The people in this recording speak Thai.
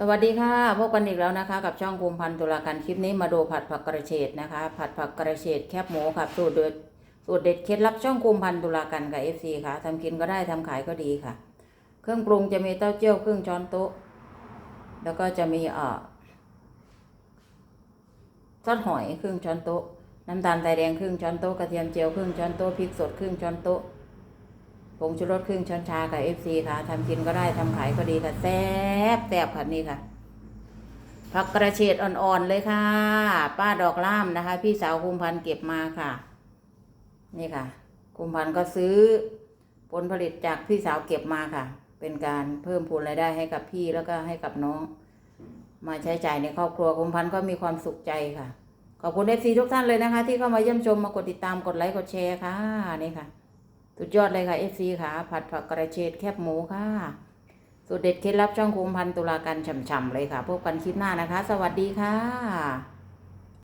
สวัสดีค่ะพบกันอีกแล้วนะคะ กับช่องภูมิพันธ์ตุลาการคลิปนี้มาดูผัดผักกระเฉดนะคะ ผัดผักกระเฉดแคบหมูค่ะสูตรเด็ดสูตรเด็ดเคล็ดลับช่องภูมิพันธ์ตุลาการกับเอฟซีค่ะทำกินก็ได้ทำขายก็ดีค่ะ เครื่องปรุงจะมีเต้าเจี้ยวครึ่งช้อนโต๊ะ แล้วก็จะมีเอ่อซอสหอยครึ่งช้อนโต๊ะน้ำตาลทรายแดงครึ่งช้อนโต๊ะกระเทียมเจียวครึ่งช้อนโต๊ะพริกสดครึ่งช้อนโต๊ะ ผงชูรสครึ่งช้อนชากับเอฟซีค่ะทำกินก็ได้ทำขายก็ดีค่ะแซ่บแซ่บค่ะนี่ค่ะ ผักกระเฉดอ่อนๆเลยค่ะ ป้าดอกล่ามนะคะ พี่สาวคุมพันธ์เก็บมาค่ะ นี่ค่ะ คุมพันธ์ก็ซื้อผลผลิตจากพี่สาวเก็บมาค่ะ เป็นการเพิ่มพูนรายได้ให้กับพี่แล้วก็ให้กับน้อง มาใช้จ่ายในครอบครัวคุมพันธ์ก็มีความสุขใจค่ะ ขอบคุณเอฟซีทุกท่านเลยนะคะ ที่เข้ามาเยี่ยมชมมากดติดตามกดไลค์กดแชร์ค่ะนี่ค่ะ สุดยอดเลยค่ะ FC ค่ะ ผัดผักกระเฉดแคบหมูค่ะสูตรเด็ดเคล็ดลับช่องคุมพันตุลาการฉ่ำๆเลยค่ะ พบกันคลิปหน้านะคะ สวัสดีค่ะ